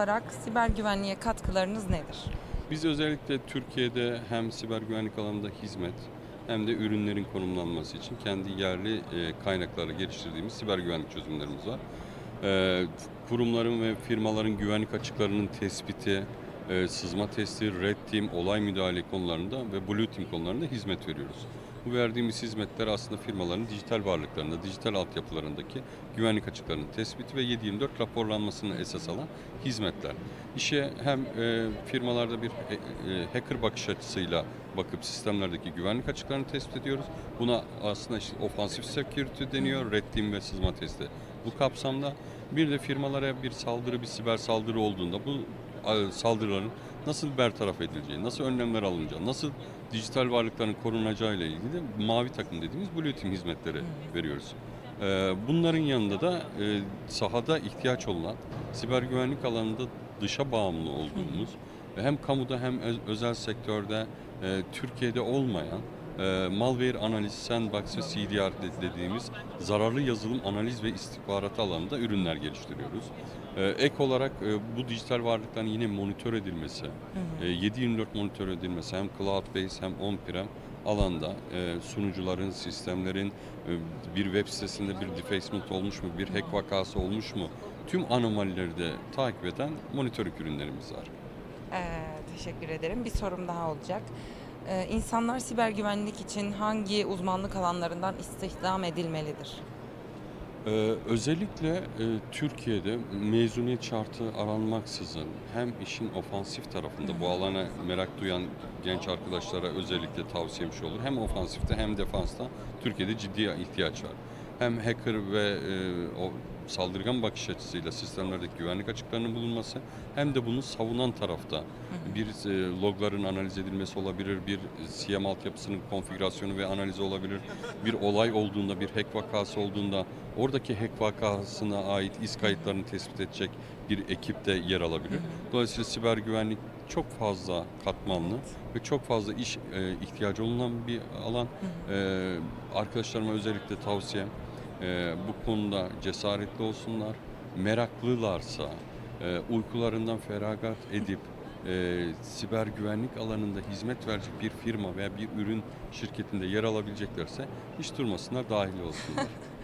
olarak siber güvenliğe katkılarınız nedir? Biz özellikle Türkiye'de hem siber güvenlik alanında hizmet hem de ürünlerin konumlanması için kendi yerli e, kaynakları geliştirdiğimiz siber güvenlik çözümlerimiz var. E, kurumların ve firmaların güvenlik açıklarının tespiti, e, sızma testi, red team, olay müdahale konularında ve blue team konularında hizmet veriyoruz. Bu verdiğimiz hizmetler aslında firmaların dijital varlıklarında, dijital altyapılarındaki güvenlik açıklarının tespiti ve 7/24 raporlanmasını esas alan hizmetler. İşe hem e, firmalarda bir e, e, hacker bakış açısıyla bakıp sistemlerdeki güvenlik açıklarını tespit ediyoruz. Buna aslında işte ofansif security deniyor, red team ve sızma testi. Bu kapsamda bir de firmalara bir saldırı, bir siber saldırı olduğunda bu saldırıların nasıl bertaraf edileceği, nasıl önlemler alınacağı, nasıl dijital varlıkların korunacağı ile ilgili mavi takım dediğimiz blue team hizmetleri veriyoruz. Ee, Bunların yanında da e, sahada ihtiyaç olan siber güvenlik alanında dışa bağımlı olduğumuz ve hem kamuda hem öz- özel sektörde e, Türkiye'de olmayan e, malware analiz, sandbox ve CDR de- dediğimiz zararlı yazılım analiz ve istihbarat alanında ürünler geliştiriyoruz. E, Ek olarak e, bu dijital varlıkların yine monitör edilmesi, e, 7/24 monitör edilmesi hem cloud-based hem on-prem alanda e, sunucuların, sistemlerin e, bir web sitesinde bir defacement olmuş mu, bir hack vakası olmuş mu tüm anomalileri de takip eden monitörlük ürünlerimiz var. Ee, teşekkür ederim. Bir sorum daha olacak. Ee, insanlar siber güvenlik için hangi uzmanlık alanlarından istihdam edilmelidir? Ee, özellikle e, Türkiye'de mezuniyet şartı aranmaksızın hem işin ofansif tarafında bu alana merak duyan genç arkadaşlara özellikle tavsiyem şu olur. Hem ofansifte hem defansta Türkiye'de ciddi ihtiyaç var. Hem hacker ve e, o saldırgan bakış açısıyla sistemlerdeki güvenlik açıklarının bulunması hem de bunu savunan tarafta bir e, logların analiz edilmesi olabilir, bir CM altyapısının konfigürasyonu ve analizi olabilir, bir olay olduğunda, bir hack vakası olduğunda oradaki hack vakasına ait iz kayıtlarını tespit edecek bir ekip de yer alabilir. Dolayısıyla siber güvenlik çok fazla katmanlı ve çok fazla iş e, ihtiyacı olunan bir alan. E, arkadaşlarıma özellikle tavsiyem e, bu konuda cesaretli olsunlar. Meraklılarsa e, uykularından feragat edip e, siber güvenlik alanında hizmet verecek bir firma veya bir ürün şirketinde yer alabileceklerse hiç durmasınlar dahil olsunlar.